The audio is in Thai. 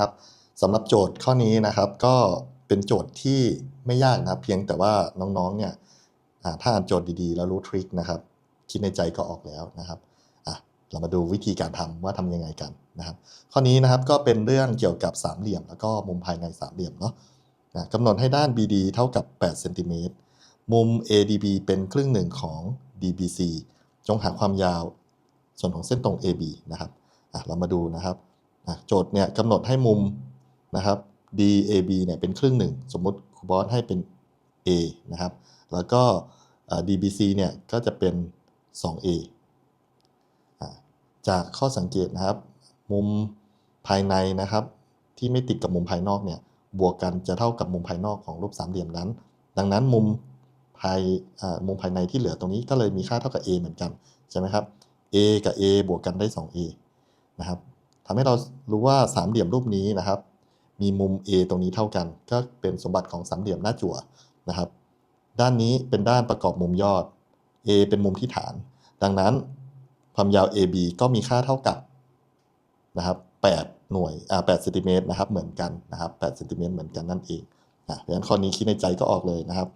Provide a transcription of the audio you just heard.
นะครับสำหรับโจทย์ข้อนี้นะครับ ก็เป็นโจทย์ที่ไม่ยากนะเพียงแต่ว่าน้องๆเนี่ยถ้าอ่านโจทย์ดีๆ แล้วรู้ทริคนะครับคิดในใจก็ออกแล้วนะครับเรามาดูวิธีการทำว่าทำยังไงกันนะครับ ข้อนี้นะครับก็เป็นเรื่องเกี่ยวกับสามเหลี่ยม แล้วก็มุมภายในสามเหลี่ยมเนาะนะกำหนดให้ด้าน BD เท่ากับ8เซนติเมตรมุม ADB เป็นครึ่งหนึ่งของ DBC จงหาความยาวส่วนของเส้นตรง AB นะครับเรามาดูนะครับ อะโจทย์เนี่ยกำหนดให้มุมนะครับ DAB เนี่ยเป็นครึ่งหนึ่ง สมมติครูบอสให้เป็น A นะครับ แล้วก็ DBC เนี่ยก็จะเป็น 2A จากข้อสังเกตนะครับ มุมภายในนะครับ ที่ไม่ติดกับมุมภายนอกเนี่ยบวกกันจะเท่ากับมุมภายนอกของรูปสามเหลี่ยมนั้น ดังนั้นมุมภายมุมภายในที่เหลือตรงนี้ก็เลยมีค่าเท่ากับ a เหมือนกัน ใช่ไหมครับ a กับ a บวกกันได้ 2a นะครับ ทำให้เรารู้ว่าสามเหลี่ยมรูปนี้นะครับ มีมุม a ตรงนี้เท่ากัน ก็เป็นสมบัติของสามเหลี่ยมหน้าจั่วนะครับ ด้านนี้เป็นด้านประกอบมุมยอด a เป็นมุมที่ฐาน ดังนั้นความยาว ab ก็มีค่าเท่ากับนะครับ8หน่วยอ่า8เซนติเมตรนะครับเหมือนกันนะครับ8เซนติเมตรเหมือนกันนั่นเองอะเพราะฉะนั้นข้อนี้คิดในใจก็ออกเลยนะครับ